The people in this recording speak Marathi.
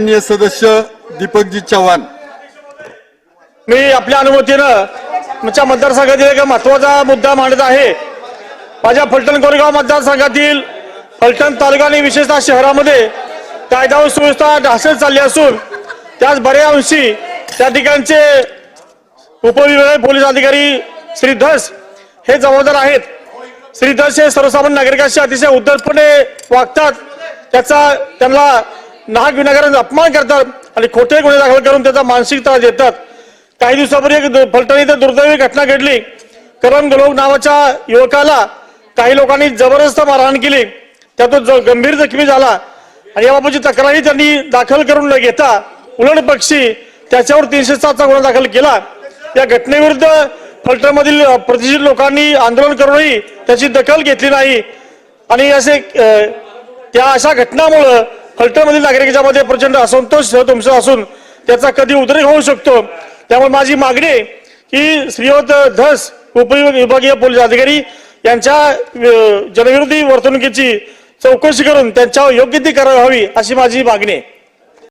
माननीय सदस्य दीपकजी चव्हाण. मी आपल्या अनुमतीनं तुमच्या मतदारसंघातील एक महत्त्वाचा मुद्दा मांडत आहे. माझ्या फलटण कोरेगाव मतदारसंघातील फलटण तालुका आणि विशेषतः शहरामध्ये कायदा व सुव्यवस्था ढासळत चालली असून त्याच बऱ्या अंशी त्या ठिकाणचे उपविभागीय पोलीस अधिकारी श्री धस हे जबाबदार आहेत. श्री धस हे सर्वसामान्य नागरिकांशी अतिशय उद्धटपणे वागतात. त्याचा त्यांना नाग विनाकारांचा अपमान करतात आणि खोटे गुन्हे दाखल करून त्याचा मानसिक त्रास देतात. काही दिवसापूर्वी एक फलटणी इथं दुर्दैवी घटना घडली. करण गलोक नावाच्या युवकाला काही लोकांनी जबरदस्त मारहाण केली. त्यातून जो गंभीर जखमी झाला. आणि याबाबतची तक्रारही त्यांनी दाखल करून न घेता उलट पक्षी त्याच्यावर तीनशे सातचा गुन्हा दाखल केला. या घटनेविरुद्ध फलटणमधील प्रतिष्ठित लोकांनी आंदोलन करूनही त्याची दखल घेतली नाही. आणि असे त्या अशा घटनामुळं फलटणमधील नागरिकांच्या मध्ये प्रचंड असंतोष तुमचा असून त्याचा कधी उद्रेक होऊ शकतो. त्यामुळे माझी मागणी आहे की श्रीवत धस उपविभागीय पोलीस अधिकारी यांच्या जनविरोधी वर्तणुकीची चौकशी करून त्यांच्यावर योग्य ती करावी हवी अशी माझी मागणी आहे.